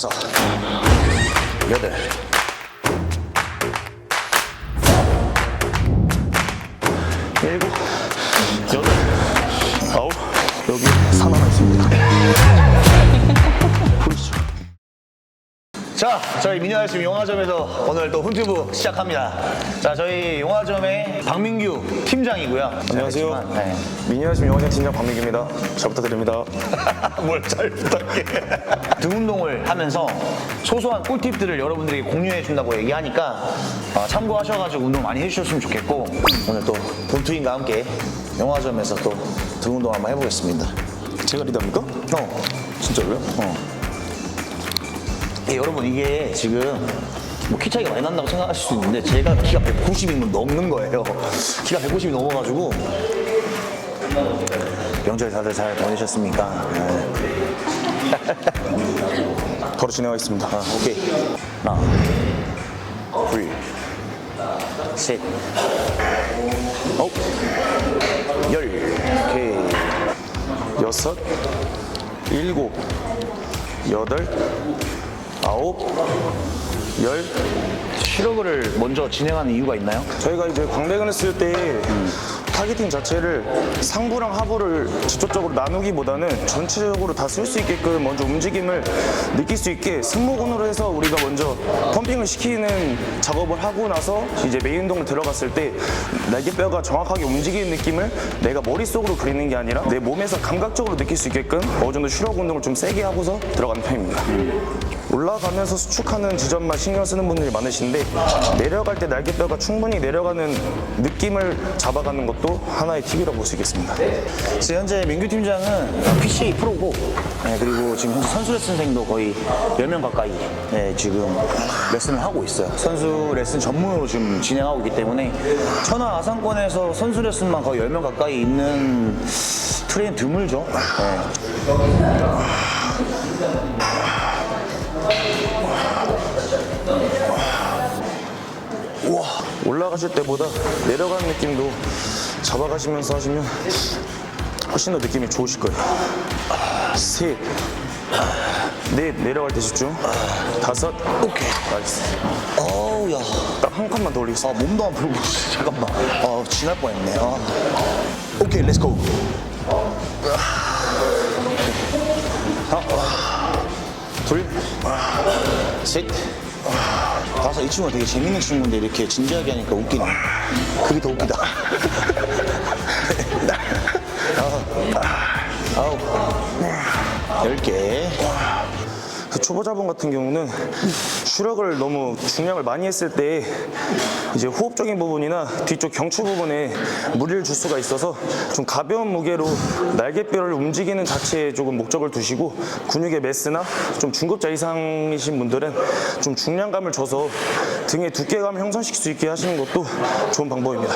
다섯, 여 자, 저희 미니아이스 용화점에서 오늘 또 훈튜브 시작합니다. 자, 저희 용화점의 박민규 팀장이고요. 안녕하세요. 알겠지만, 네. 미니아심 영화관 팀장 박민규입니다. 잘 부탁드립니다. 뭘 잘 부탁해. 등 운동을 하면서 소소한 꿀팁들을 여러분들에게 공유해 준다고 얘기하니까 어, 참고하셔가지고 운동 많이 해주셨으면 좋겠고 오늘 또 본투인과 함께 영화점에서 또 등 운동 한번 해보겠습니다. 제가 리더입니까? 어, 진짜로요? 어. 예, 여러분 이게 지금 뭐 키 차이가 많이 난다고 생각하실 수 있는데 제가 키가 190이 넘는 거예요. 키가 190이 넘어가지고 명절 다들 잘 보내셨습니까? 네. 바로 진행하겠습니다. 아, 오케이. 하나, 둘, 셋, 어, 열, 오케이. 여섯, 일곱, 여덟, 아홉, 열. 시러그를 먼저 진행하는 이유가 있나요? 저희가 이제 광대근을 쓸때 타겟팅 자체를 상부랑 하부를 직접적으로 나누기보다는 전체적으로 다 쓸 수 있게끔 먼저 움직임을 느낄 수 있게 승모근으로 해서 우리가 먼저 펌핑을 시키는 작업을 하고 나서 이제 메인 운동을 들어갔을 때 날개뼈가 정확하게 움직이는 느낌을 내가 머릿속으로 그리는 게 아니라 내 몸에서 감각적으로 느낄 수 있게끔 어느 정도 슈력 운동을 좀 세게 하고서 들어가는 편입니다. 올라가면서 수축하는 지점만 신경 쓰는 분들이 많으신데 내려갈 때 날개뼈가 충분히 내려가는 느낌을 잡아가는 것도 하나의 팁이라고 볼 수 있겠습니다. 그래서 현재 민규 팀장은 PCA 프로고 네, 그리고 지금 현재 선수 레슨생도 거의 10명 가까이 네, 지금 레슨을 하고 있어요. 선수 레슨 전문으로 지금 진행하고 있기 때문에 천하 아상권에서 선수 레슨만 거의 10명 가까이 있는 트레인 드물죠. 네. 올라가실 때보다 내려가는 느낌도 잡아가시면서 하시면 훨씬 더 느낌이 좋으실 거예요. 셋, 넷 내려갈 때 집중. 다섯, 오케이. 나이스. 어우, 야. 딱 한 칸만 더 올리겠습니다. 아, 몸도 안 풀고. 잠깐만. 아, 지날 뻔 했네. 아. 오케이, 렛츠고. 하나, 둘, 셋, 다섯. 이 친구가 되게 재밌는 친구인데 이렇게 진지하게 하니까 웃기네. 그게 더 웃기다. 아홉, 아홉, 열 개. 그 초보자분 같은 경우는 슈력을 너무 중량을 많이 했을 때 이제 호흡적인 부분이나 뒤쪽 경추 부분에 무리를 줄 수가 있어서 좀 가벼운 무게로 날개뼈를 움직이는 자체에 조금 목적을 두시고 근육의 매스나 좀 중급자 이상이신 분들은 좀 중량감을 줘서 등의 두께감을 형성시킬 수 있게 하시는 것도 좋은 방법입니다.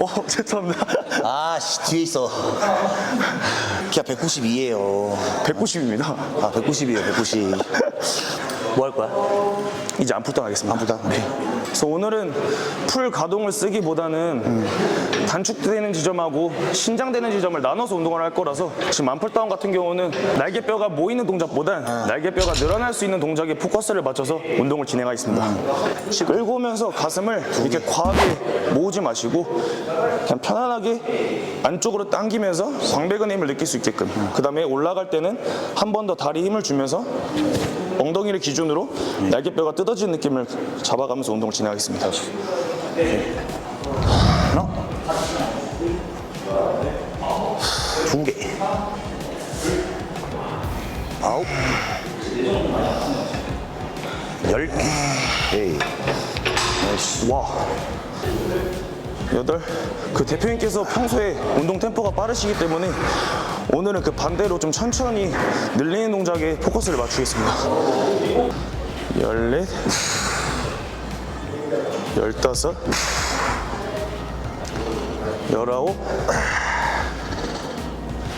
어, 죄송합니다. 아, 씨, 뒤에 있어. 키가 192예요. 190입니다. 아, 190이에요, 190. 뭐 할 거야? 이제 안풀당 하겠습니다. 안풀당? 오케이. 그래서 오늘은 풀 가동을 쓰기보다는 단축되는 지점하고 신장되는 지점을 나눠서 운동을 할 거라서 지금 안풀다운 같은 경우는 날개뼈가 모이는 동작보단 날개뼈가 늘어날 수 있는 동작에 포커스를 맞춰서 운동을 진행하겠습니다. 끌고 오면서 가슴을 이렇게 과하게 모으지 마시고 그냥 편안하게 안쪽으로 당기면서 광배근 힘을 느낄 수 있게끔 그 다음에 올라갈 때는 한 번 더 다리 힘을 주면서 엉덩이를 기준으로 날개뼈가 뜯어지는 느낌을 잡아가면서 운동을 진행하겠습니다. 하나. 두 개. 아홉. 열 개. 에이. 와. 여덟. 그 대표님께서 평소에 운동 템포가 빠르시기 때문에 오늘은 그 반대로 좀 천천히 늘리는 동작에 포커스를 맞추겠습니다. 열넷. 열다섯. 열아홉.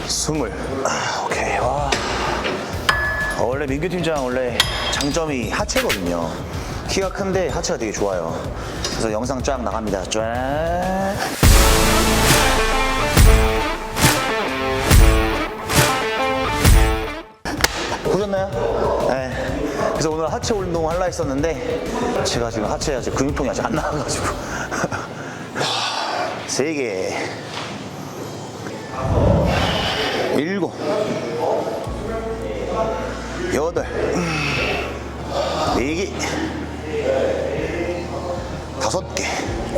스물. 오케이. 와. 어, 원래 민규 팀장 원래 장점이 하체거든요. 키가 큰데 하체가 되게 좋아요. 그래서 영상 쫙 나갑니다. 쫙. 보셨나요? 네. 그래서 오늘 하체 운동 할라 했었는데 제가 지금 하체 아직 근육통이 아직 안 나와가지고 세 개, 일곱, 여덟, 음. 네 개.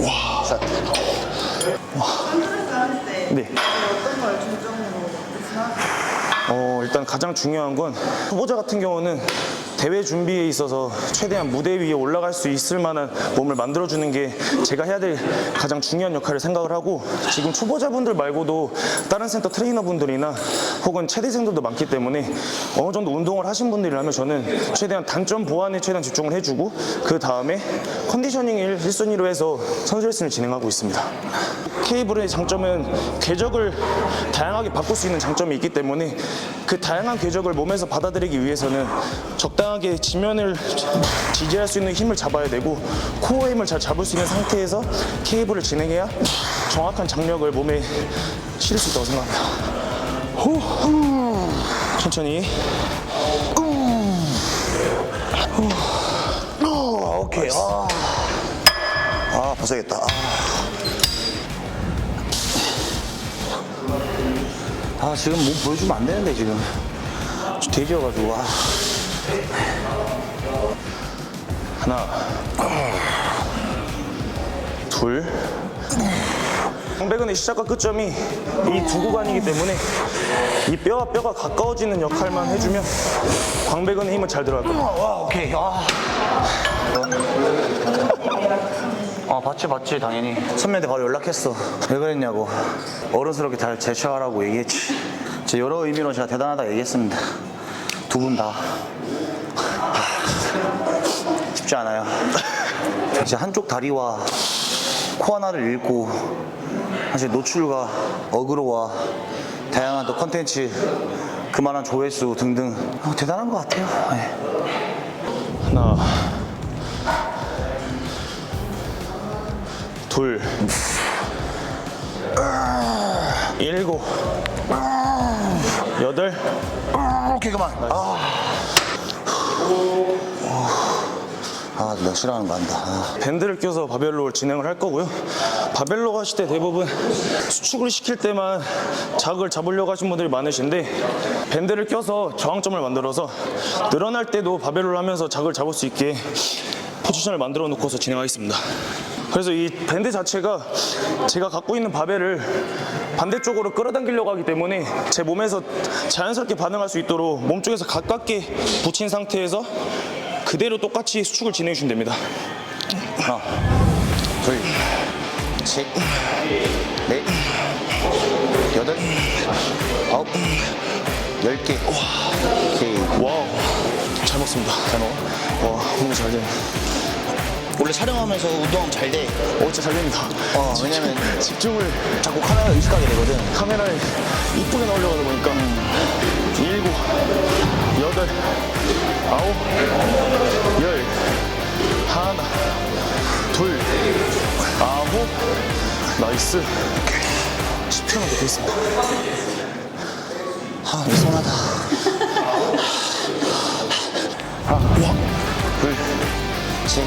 와, 샷. 네. 어떤 걸 중점으로? 어, 일단 가장 중요한 건 후보자 같은 경우는 대회 준비에 있어서 최대한 무대 위에 올라갈 수 있을 만한 몸을 만들어주는 게 제가 해야 될 가장 중요한 역할을 생각을 하고 지금 초보자분들 말고도 다른 센터 트레이너분들이나 혹은 체대생들도 많기 때문에 어느 정도 운동을 하신 분들이라면 저는 최대한 단점 보완에 최대한 집중을 해주고 그 다음에 컨디셔닝을 1순위로 해서 선수 레슨을 진행하고 있습니다. 케이블의 장점은 궤적을 다양하게 바꿀 수 있는 장점이 있기 때문에 그 다양한 궤적을 몸에서 받아들이기 위해서는 적당 하게 지면을 지지할 수 있는 힘을 잡아야 되고 코어 힘을 잘 잡을 수 있는 상태에서 케이블을 진행해야 정확한 장력을 몸에 실을 수 있다고 생각합니다. 후, 후. 천천히. 어, 오케이. 아, 아 벗어야겠다. 아. 아, 지금 몸 보여주면 안 되는데, 지금. 좀 돼지여가지고. 아. 하나, 둘. 광배근의 시작과 끝점이 이 두 구간이기 때문에 이 뼈와 뼈가 가까워지는 역할만 해주면 광배근의 힘은 잘 들어갈 겁니다. 와, 오케이. 아. 아, 봤지, 봤지, 당연히. 선배한테 바로 연락했어. 왜 그랬냐고. 어른스럽게 잘 제쳐하라고 얘기했지. 제 여러 의미로 제가 대단하다 얘기했습니다. 두 분 다. 쉽지 않아요. 이제 한쪽 다리와 코 하나를 잃고 사실 노출과 어그로와 다양한 또 컨텐츠 그만한 조회수 등등 어, 대단한 것 같아요. 네. 하나, 둘, 일곱, 여덟, 오케이 그만. 아, 아 내가 싫어하는 거 한다. 아. 밴드를 껴서 바벨로를 진행을 할 거고요. 바벨로 하실 때 대부분 수축을 시킬 때만 자극을 잡으려고 하신 분들이 많으신데 밴드를 껴서 저항점을 만들어서 늘어날 때도 바벨로를 하면서 자극을 잡을 수 있게 포지션을 만들어 놓고서 진행하겠습니다. 그래서 이 밴드 자체가 제가 갖고 있는 바벨을 반대쪽으로 끌어당기려고 하기 때문에 제 몸에서 자연스럽게 반응할 수 있도록 몸쪽에서 가깝게 붙인 상태에서 그대로 똑같이 수축을 진행해 주시면 됩니다. 하나, 둘, 셋, 넷, 여덟, 아홉, 열 개. 오케이. 와우 잘 먹습니다 잘 먹어. 와 너무 잘 되네 원래 촬영하면서 운동하면 잘 돼. 어 진짜 잘 됩니다. 어, 왜냐면 집중을 자꾸 카메라 의식하게 되거든. 카메라에 이쁘게 나오려고 하다 보니까. 일곱 여덟 아홉 열. 하나 둘 아홉. 나이스. 10초 남게 돼 있습니다. 아, 이상하다. 하나, 둘, 셋,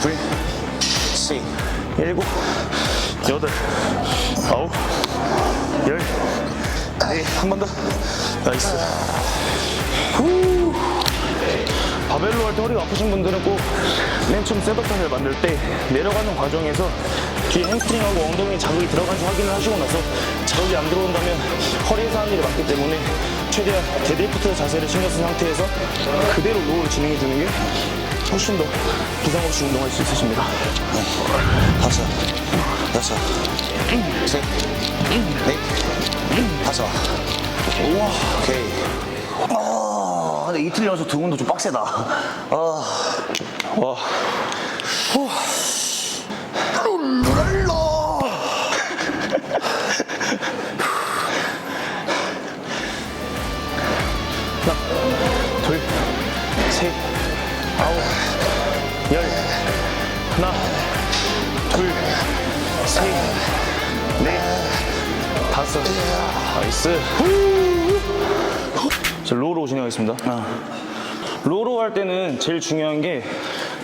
둘, 셋, 일곱 여덟 아홉 열 네 한 번 더 나이스 후 바벨로 할 때 허리가 아프신 분들은 꼭 맨 처음 셋업 자세를 만들 때 내려가는 과정에서 뒤에 햄스트링하고 엉덩이 자극이 들어간지 확인을 하시고 나서 자극이 안 들어온다면 허리에서 하는 일이 많기 때문에 최대한 데드리프트 자세를 신경 쓴 상태에서 그대로 로우를 진행해 주는 게 훨씬 더 부상 없이 운동할 수 있으십니다. 다섯, 여섯, 셋, 넷, 다섯. 우와, 오케이. 아, 근데 이틀 연속 두 분도 좀 빡세다. 아, 와. 룰 아홉, 열. 하나, 둘, 셋, 넷, 다섯. 나이스. 로우로 진행하겠습니다. 로우로 할 때는 제일 중요한 게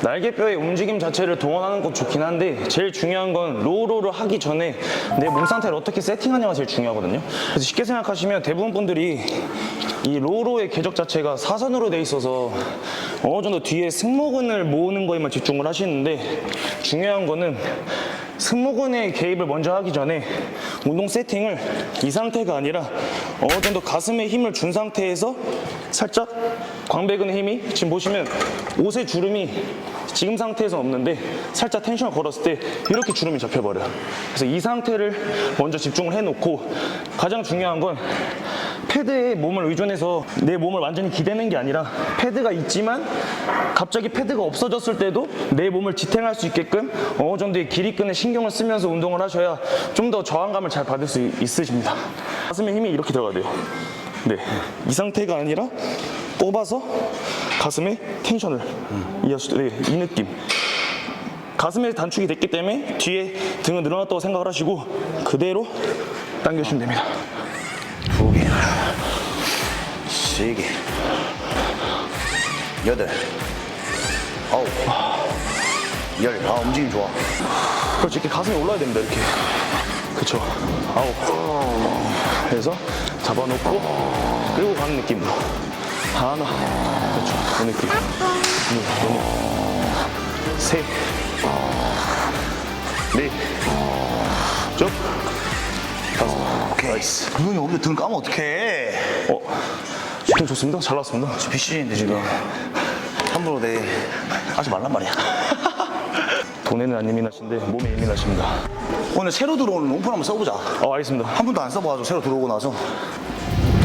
날개뼈의 움직임 자체를 동원하는 것도 좋긴 한데 제일 중요한 건 로우로를 하기 전에 내 몸 상태를 어떻게 세팅하냐가 제일 중요하거든요. 그래서 쉽게 생각하시면 대부분 분들이 이 로우로의 궤적 자체가 사선으로 돼 있어서 어느 정도 뒤에 승모근을 모으는 거에만 집중을 하시는데 중요한 거는 승모근의 개입을 먼저 하기 전에 운동 세팅을 이 상태가 아니라 어느 정도 가슴에 힘을 준 상태에서 살짝 광배근의 힘이 지금 보시면 옷의 주름이 지금 상태에서 없는데 살짝 텐션을 걸었을 때 이렇게 주름이 잡혀버려요. 그래서 이 상태를 먼저 집중을 해놓고 가장 중요한 건 패드에 몸을 의존해서 내 몸을 완전히 기대는 게 아니라 패드가 있지만 갑자기 패드가 없어졌을 때도 내 몸을 지탱할 수 있게끔 어느 정도의 길이끈에 신경을 쓰면서 운동을 하셔야 좀 더 저항감을 잘 받을 수 있으십니다. 가슴에 힘이 이렇게 들어가야 돼요. 네. 이 상태가 아니라 뽑아서 가슴에 텐션을 이해하시죠? 네, 이 느낌. 가슴에 단축이 됐기 때문에 뒤에 등은 늘어났다고 생각을 하시고 그대로 당겨주시면 됩니다. 두 개, 세 개, 여덟, 아홉, 열. 아 움직임 좋아. 그렇지 이렇게 가슴이 올라야 됩니다 이렇게 그쵸 아홉 그래서 잡아놓고 끌고 가는 느낌으로 하나 그렇죠 이 느낌. 둘셋넷쭉 다섯. 오케이. 근육이 없는데 등 까면 어떡해. 어. 지금 좋습니다. 잘 나왔습니다. 비시인데 지금. 함부로 내 하지 말란 말이야. 돈에는 안 예민하신데 몸에 예민하십니다. 오늘 새로 들어오는 롱폰 한번 써보자. 어 알겠습니다. 한 번도 안 써봐가지고 새로 들어오고 나서.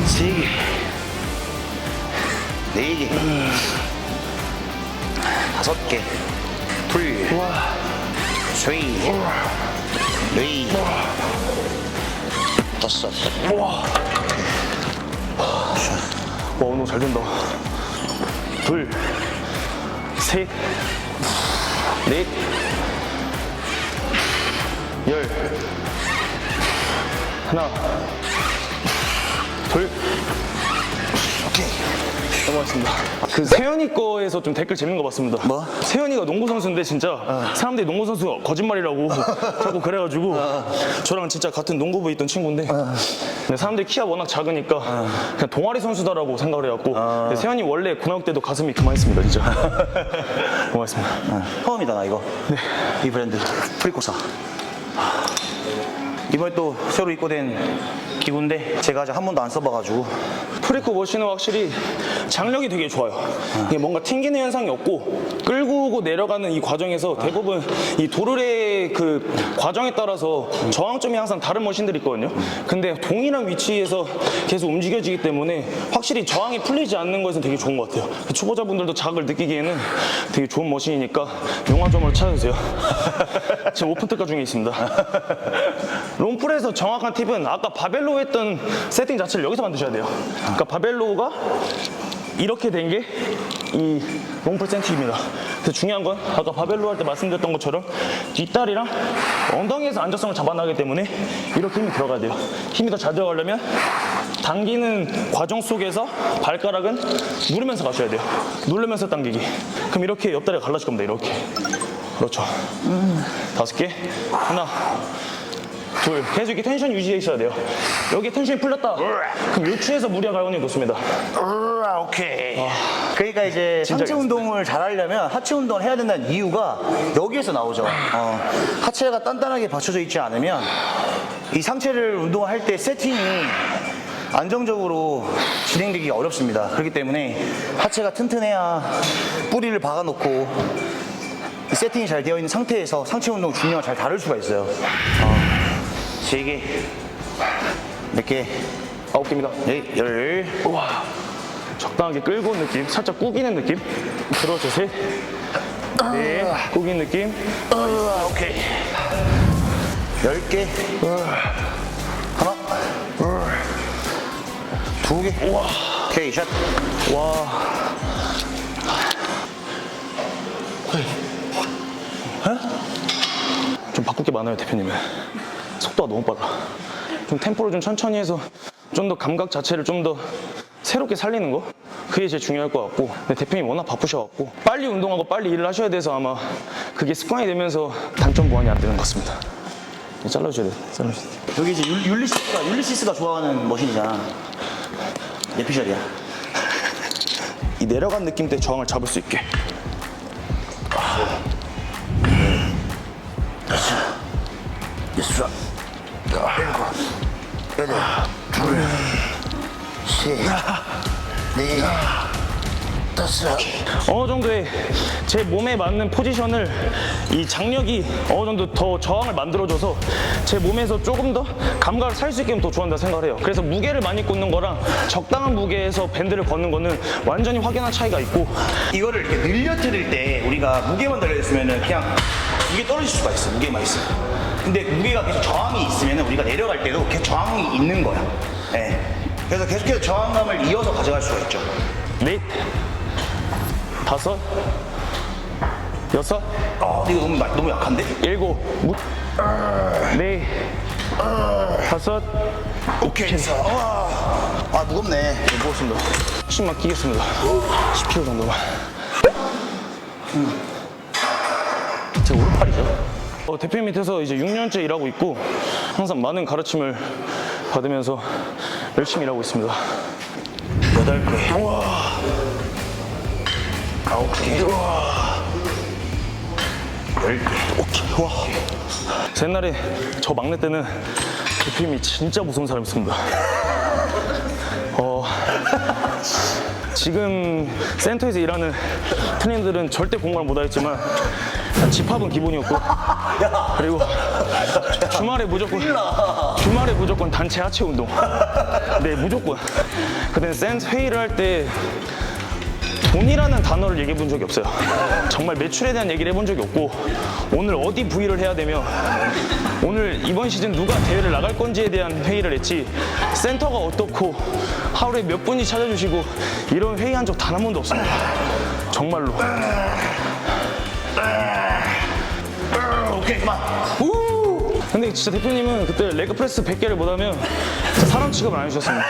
세 개, 네 개, 다섯 개, 둘, 셋, 넷, 다섯. 와 운동 잘 된다. 둘, 셋, 넷, 열, 하나, 둘. 넘어갔습니다. 그 세현이 거에서 좀 댓글 재밌는 거 봤습니다. 뭐? 세현이가 농구 선수인데 진짜 사람들이 농구 선수 거짓말이라고 자꾸 그래가지고 저랑 진짜 같은 농구부에 있던 친구인데 근데 사람들이 키가 워낙 작으니까 그냥 동아리 선수다라고 생각을 해갖고 근데 세현이 원래 고등학교 때도 가슴이 그만했습니다 진짜. 고맙습니다. 처음이다 나 이거. 이 브랜드 프리코사. 이번에 또 새로 입고된 기구인데 제가 아직 한 번도 안 써봐가지고 프리코 머신은 확실히 장력이 되게 좋아요. 이게 뭔가 튕기는 현상이 없고 끌고 오고 내려가는 이 과정에서 대부분 이 도르의 그 과정에 따라서 저항점이 항상 다른 머신들이 있거든요. 근데 동일한 위치에서 계속 움직여지기 때문에 확실히 저항이 풀리지 않는 것은 되게 좋은 것 같아요. 초보자분들도 자극을 느끼기에는 되게 좋은 머신이니까 용화점으로 찾아주세요. 지금 오픈 특가 중에 있습니다. 롬풀에서 정확한 팁은 아까 바벨로 했던 세팅 자체를 여기서 만드셔야 돼요. 그러니까 바벨로가 이렇게 된 게 이 롱풀 센팅입니다. 그래서 중요한 건 아까 바벨로 할 때 말씀드렸던 것처럼 뒷다리랑 엉덩이에서 안정성을 잡아나기 때문에 이렇게 힘이 들어가야 돼요. 힘이 더 잘 들어가려면 당기는 과정 속에서 발가락은 누르면서 가셔야 돼요. 누르면서 당기기. 그럼 이렇게 옆다리가 갈라질 겁니다. 이렇게. 그렇죠. 다섯 개. 하나. 둘. 계속 이렇게 텐션 유지해 있어야 돼요. 여기 텐션이 풀렸다. 그럼 요추에서 무리가 갈 확률이 높습니다. 으아, 오케이. 그러니까 이제 상체 운동을 잘 하려면 하체 운동을 해야 된다는 이유가 여기에서 나오죠. 어, 하체가 단단하게 받쳐져 있지 않으면 이 상체를 운동을 할때 세팅이 안정적으로 진행되기 어렵습니다. 그렇기 때문에 하체가 튼튼해야 뿌리를 박아놓고 이 세팅이 잘 되어 있는 상태에서 상체 운동 중량을 잘 다룰 수가 있어요. 어, 세 개, 몇 개, 아홉 개입니다. 네, 열, 우와. 적당하게 끌고 온 느낌, 살짝 꾸기는 느낌. 그렇죠, 셋. 네, 꾸긴 느낌. 으아, 오케이. 열 개. 하나. 두 개. 오케이, 샷. 와. 좀 바꿀 게 많아요, 대표님은. 속도가 너무 빨라. 좀 템포를 좀 천천히 해서 좀 더 감각 자체를 좀 더 새롭게 살리는 거? 그게 제일 중요할 것 같고. 근데 대표님 워낙 바쁘셔갖고 빨리 운동하고 빨리 일을 하셔야 돼서 아마 그게 습관이 되면서 단점 보완이 안 되는 것 같습니다. 네, 잘라주셔야 돼요. 잘라주셔야 여기 이제 율, 율리시스가, 율리시스가 좋아하는 머신이잖아. 내 피셜이야. 이 내려간 느낌 때 저항을 잡을 수 있게. 여섯, 일곱, 여덟, 둘, 셋, 넷, 다섯. 어느 정도의 제 몸에 맞는 포지션을 이 장력이 어느 정도 더 저항을 만들어줘서 제 몸에서 조금 더 감각을 살 수 있게 하면 더 좋아한다 생각을 해요. 그래서 무게를 많이 꽂는 거랑 적당한 무게에서 밴드를 걷는 거는 완전히 확연한 차이가 있고 이거를 이렇게 늘려뜨릴 때 우리가 무게만 달려있으면은 그냥 이게 떨어질 수가 있어 무게만 있으면 근데 무게가 계속 저항이 있으면은 우리가 내려갈 때도 계속 저항이 있는 거야 예. 그래서 계속해서 저항감을 이어서 가져갈 수가 있죠 넷, 다섯, 여섯, 아 근데 이거 너무, 마- 너무 약한데? 일곱, 무, 네, 다섯, 오케이 됐어 와. 아 무겁네 무겁습니다. 10만 끼겠습니다. 10kg 정도만. 제 오른팔이죠 어, 대표 밑에서 이제 6년째 일하고 있고 항상 많은 가르침을 받으면서 열심히 일하고 있습니다. 여덟 개 아홉 개열 개. 오케이 와 제 옛날에 저 막내 때는 대표님이 진짜 무서운 사람이었습니다. 어, 지금 센터에서 일하는 트레이너들은 절대 공부를 못하겠지만 집합은 기본이었고 그리고 주말에 무조건 주말에 무조건 단체 하체 운동 네 무조건 그때 센스 회의를 할 때 돈이라는 단어를 얘기해 본 적이 없어요. 정말 매출에 대한 얘기를 해본 적이 없고 오늘 어디 부위를 해야 되며 오늘 이번 시즌 누가 대회를 나갈 건지에 대한 회의를 했지 센터가 어떻고 하루에 몇 분이 찾아주시고 이런 회의한 적 단 한 번도 없습니다. 정말로. 오케이 그만. 근데 진짜 대표님은 그때 레그 프레스 100개를 못하면 진짜 사람 취급을 안 해주셨습니다.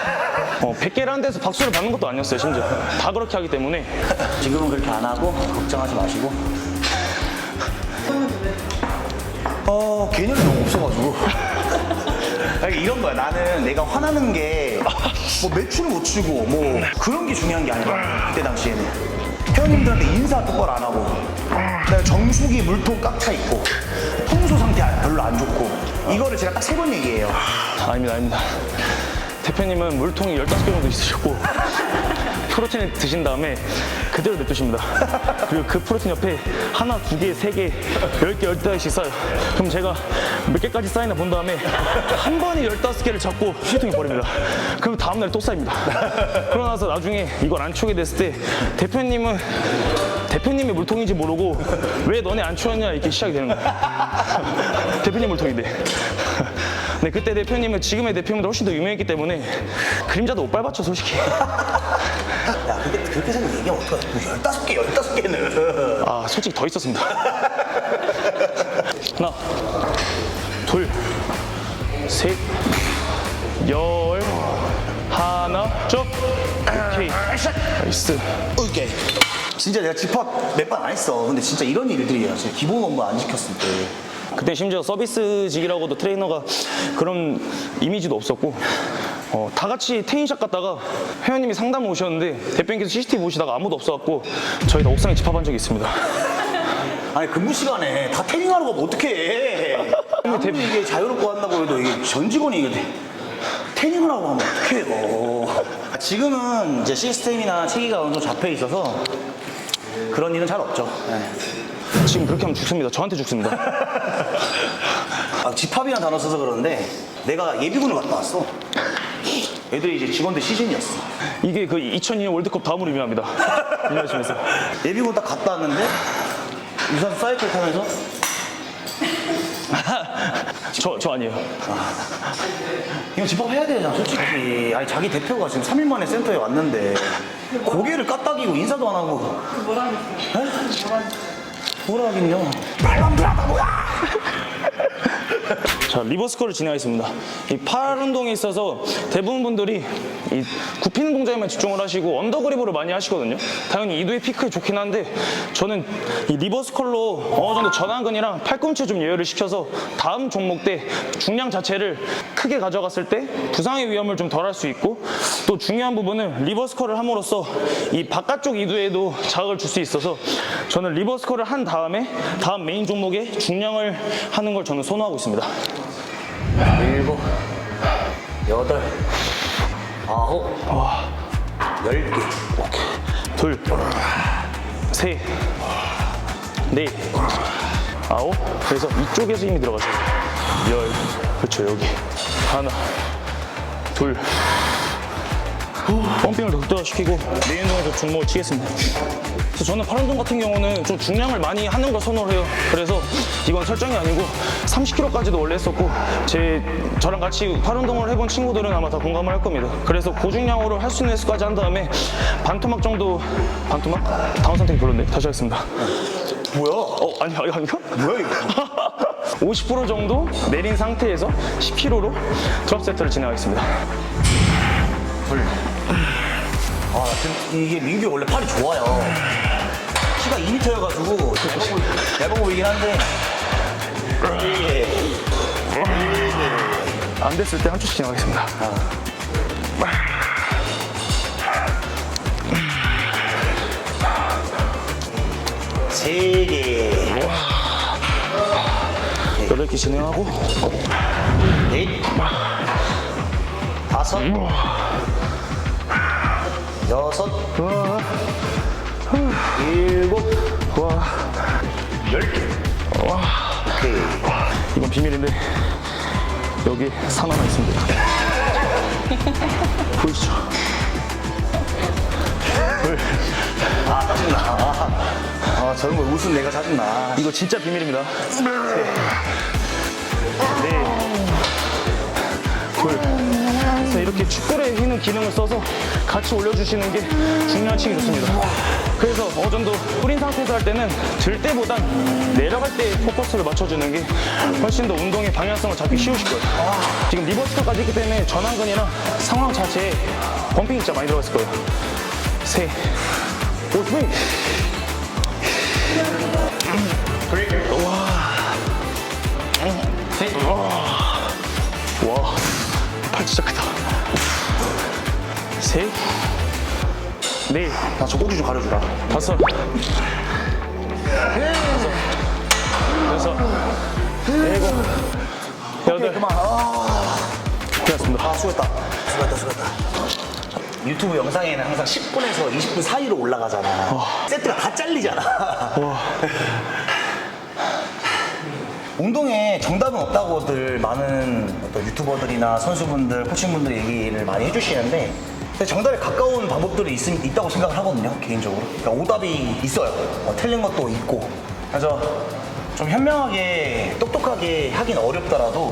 어, 100개를 한 데서 박수를 받는 것도 아니었어요, 심지어. 다 그렇게 하기 때문에. 지금은 그렇게 안 하고 걱정하지 마시고. 어 개념이 너무 없어가지고. 이런 거야. 나는 내가 화나는 게 뭐 매출을 못 치고 뭐 그런 게 중요한 게 아니라 그때 당시에는. 회원님들한테 인사 똑바로 안 하고. 정수기 물통 꽉 차 있고 청소 상태 별로 안 좋고 이거를 제가 딱 세 번 얘기해요 아닙니다, 아닙니다. 대표님은 물통이 15개 정도 있으셨고 프로틴을 드신 다음에 그대로 냅두십니다. 그리고 그 프로틴 옆에 하나, 두 개, 세 개, 열 개, 열다섯 개씩 쌓여요. 그럼 제가 몇 개까지 쌓이나 본 다음에 한 번에 열다섯 개를 잡고 휴통에 버립니다. 그럼 다음날 또 쌓입니다. 그러고 나서 나중에 이걸 안 치우게 됐을 때 대표님은 대표님의 물통인지 모르고 왜 너네 안 치웠냐 이렇게 시작이 되는 거예요. 대표님 물통인데. 네, 그때 대표님은 지금의 대표님보다 훨씬 더 유명했기 때문에 그림자도 못 밟았죠, 솔직히. 그렇게 생각 얘기하면 어떡해 15개 15개는 아, 솔직히 더 있었습니다. 하나, 둘, 셋, 열, 하나, 쭉. 오케이. 나이스. 오케이. 진짜 내가 집합 몇 번 안 했어. 근데 진짜 이런 일들이야. 진짜 기본 업무 안 지켰을 때. 그때 심지어 서비스직이라고도 트레이너가 그런 이미지도 없었고 어, 다 같이 테인샵 갔다가 회원님이 상담 오셨는데 대표님께서 CCTV 보시다가 아무도 없어갖고 저희 다 옥상에 집합한 적이 있습니다. 아니 근무 시간에 다 태닝하러 가면 어떡해. 아무리 이게 자유롭고 한다고 해도 이게 전 직원이 이게 태닝을 하고 하면 어떡해요. 지금은 이제 시스템이나 체계가 어느 정도 잡혀 있어서 그런 일은 잘 없죠. 네. 지금 그렇게 하면 죽습니다. 저한테 죽습니다. 아, 집합이라는 단어 써서 그러는데 내가 예비군을 갔다 왔어. 애들이 이제 직원들 시즌이었어. 이게 그 2002년 월드컵 다음으로 유명합니다. 이 말씀에서. 예비군 딱 갔다 왔는데 유산소 사이클 타면서 저, 저 아니에요. 이거 집합해야 되잖아 솔직히 아니 자기 대표가 지금 3일 만에 센터에 왔는데 고개를 까딱이고 인사도 안 하고 그 뭐라 그랬어요? 에? 뭐라 뭐라 하긴요 말만 뭐야 자, 리버스컬을 진행하겠습니다. 이 팔 운동에 있어서 대부분 분들이 이 굽히는 동작에만 집중을 하시고 언더그립으로 많이 하시거든요. 당연히 이두의 피크에 좋긴 한데 저는 이 리버스컬로 어느 정도 전완근이랑 팔꿈치 좀 예열을 시켜서 다음 종목 때 중량 자체를 크게 가져갔을 때 부상의 위험을 좀 덜 할 수 있고 또 중요한 부분은 리버스컬을 함으로써 이 바깥쪽 이두에도 자극을 줄 수 있어서 저는 리버스컬을 한 다음에 다음 메인 종목에 중량을 하는 걸 저는 선호하고 있습니다. 일곱, 여덟, 아홉, 열 개. 둘, 셋, 넷, 아홉. 그래서 이쪽에서 힘이 들어가죠. 열. 그렇죠, 여기. 하나, 둘. 펌핑을 더 극대화시키고 메인 운동에서 중목을 치겠습니다. 그래서 저는 팔운동 같은 경우는 좀 중량을 많이 하는 걸 선호를 해요. 그래서 이건 설정이 아니고 30kg까지도 원래 했었고 제 저랑 같이 팔운동을 해본 친구들은 아마 다 공감을 할 겁니다. 그래서 고중량으로 할 수 있는 횟수까지 한 다음에 반토막 정도 반토막? 다운 선택이 별론데 다시 하겠습니다. 뭐야? 어 아니 아니 아닌가? 뭐야 이거? 50% 정도 내린 상태에서 10kg로 드랍 세트를 진행하겠습니다. 둘. 아, 근- 이게 민규 원래 팔이 좋아요. 키가 2m여가지고 얇아, 보이, 얇아 보이긴 한데. 이게 안 됐을 때한 초씩 진행하겠습니다. 세 개, 여덟 개 진행하고 넷, 다섯, 여섯, 일곱, 와 열 개. 오케이. 이건 비밀인데 여기 산 하나 있습니다. 보이시죠? 아, 짜증나. 아, 저런 거 웃음 내가 짜증나. 이거 진짜 비밀입니다. 셋, 넷, 둘. 그래서 이렇게 축구에 휘는 기능을 써서 같이 올려주시는 게 중요한 층이 좋습니다. 그래서 어느 정도 뿌린 상태에서 할 때는 들 때보단 내려갈 때 포커스를 맞춰주는 게 훨씬 더 운동의 방향성을 잡기 쉬우실 거예요. 지금 리버스터까지 있기 때문에 전완근이랑 상황 자체에 범핑이 진짜 많이 들어갔을 거예요. 셋, 오, 스윙. 와, 팔 진짜 크다. 셋, 넷, 나저 꼭지 좀 가려주라. 다섯, 여섯, 일곱, 여덟. 그만. 아, 되었습니다. 아 수고했다. 수고했다, 수고했다. 유튜브 영상에는 항상 10분에서 20분 사이로 올라가잖아. 세트가 다 잘리잖아. 운동에 정답은 없다고들 많은 어떤 유튜버들이나 선수분들, 코치분들 얘기를 많이 해주시는데 정답에 가까운 방법들이 있, 있다고 생각을 하거든요, 개인적으로. 그러니까 오답이 있어요. 뭐 틀린 것도 있고. 그래서 좀 현명하게, 똑똑하게 하긴 어렵더라도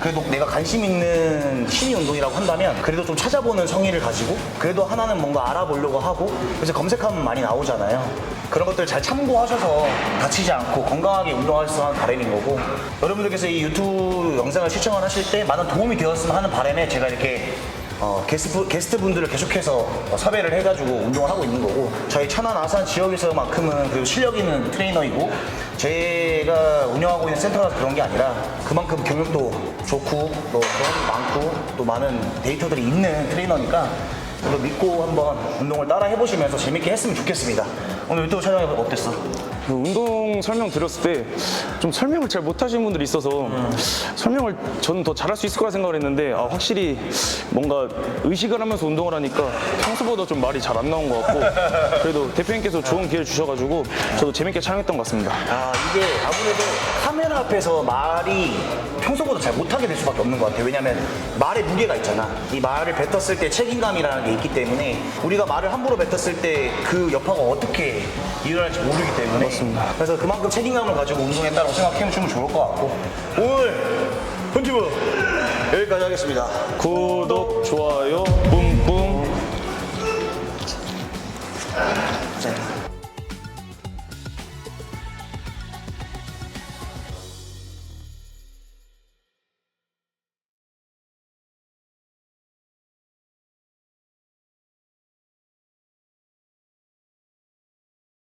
그래도 내가 관심 있는 취미 운동이라고 한다면 그래도 좀 찾아보는 성의를 가지고 그래도 하나는 뭔가 알아보려고 하고 그래서 검색하면 많이 나오잖아요. 그런 것들 잘 참고하셔서 다치지 않고 건강하게 운동할 수 있는 바람인 거고 여러분들께서 이 유튜브 영상을 시청을 하실 때 많은 도움이 되었으면 하는 바람에 제가 이렇게 어, 게스트, 게스트 분들을 계속해서 어, 섭외를 해가지고 운동을 하고 있는 거고 저희 천안 아산 지역에서만큼은 그리고 실력 있는 트레이너이고 제가 운영하고 있는 센터가 그런 게 아니라 그만큼 경력도 좋고 또 경험이 많고 또 많은 데이터들이 있는 트레이너니까 저도 믿고 한번 운동을 따라 해보시면서 재밌게 했으면 좋겠습니다. 오늘 유튜브 촬영해 어땠어? 그 운동 설명 들었을 때 좀 설명을 잘 못하시는 분들이 있어서 설명을 저는 더 잘할 수 있을 거라 생각을 했는데 아, 확실히 뭔가 의식을 하면서 운동을 하니까 평소보다 좀 말이 잘 안 나온 것 같고 그래도 대표님께서 좋은 기회를 주셔가지고 저도 재밌게 촬영했던 것 같습니다. 아 이게 아무래도 카메라 앞에서 말이 평소보다 잘 못하게 될 수밖에 없는 것 같아요. 왜냐면 말에 무게가 있잖아. 이 말을 뱉었을 때 책임감이라는 게 있기 때문에 우리가 말을 함부로 뱉었을 때 그 여파가 어떻게 일어날지 모르기 때문에 맞습니다. 그래서 그만큼 책임감을 가지고 운동에 따라 생각해 주면 좋을 것 같고 오늘 헌티브 여기까지 하겠습니다. 구독, 좋아요, 뿜뿜. 자,